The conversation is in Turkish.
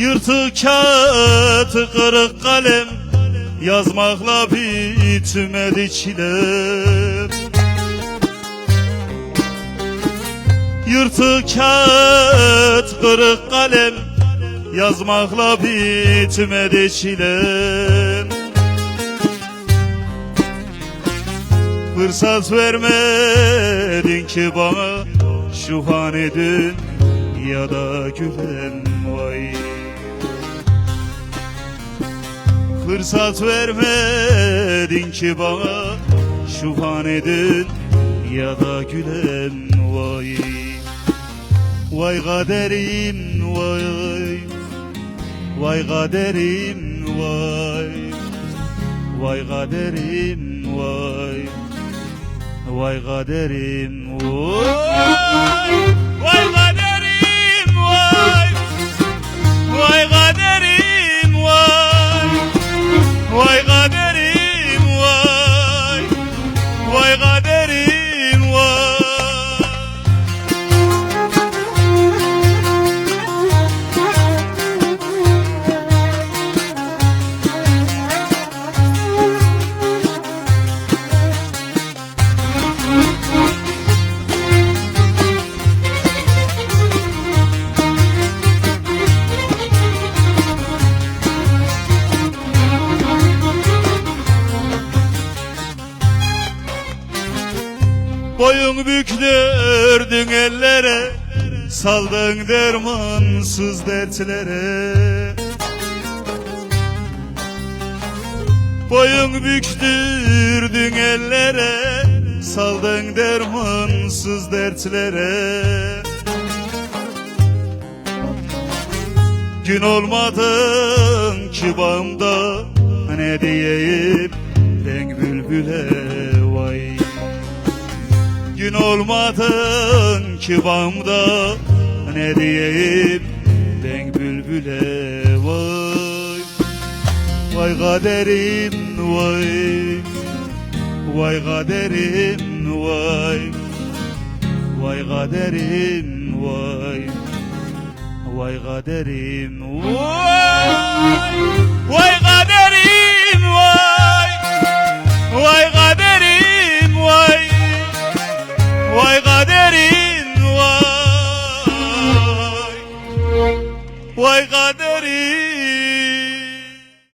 Yırtık kağıt kırık kalem Yazmakla bitmedi çilem. Yırtık kağıt kırık kalem Yazmakla bitmedi çilem. Fırsat vermedin ki bana Şu hane ya da güven vay Fırsat vermedin ki bana Şu hanedin ya da gülen vay. Vay kaderim vay. Vay kaderim vay. Vay kaderim vay. Vay kaderim vay Vay Boyun büktürdün ellere Saldın dermansız dertlere Boyun büktürdün ellere Saldın dermansız dertlere. Gün olmadın ki bağımda Ne diyeyim ben bülbüle Gün olmadın ki bağımda Ne diyeyim ben bülbüle vay. Vay kaderim vay. Vay kaderim vay. Vay kaderim vay. Vay kaderim vay. Vay kaderim 最好的。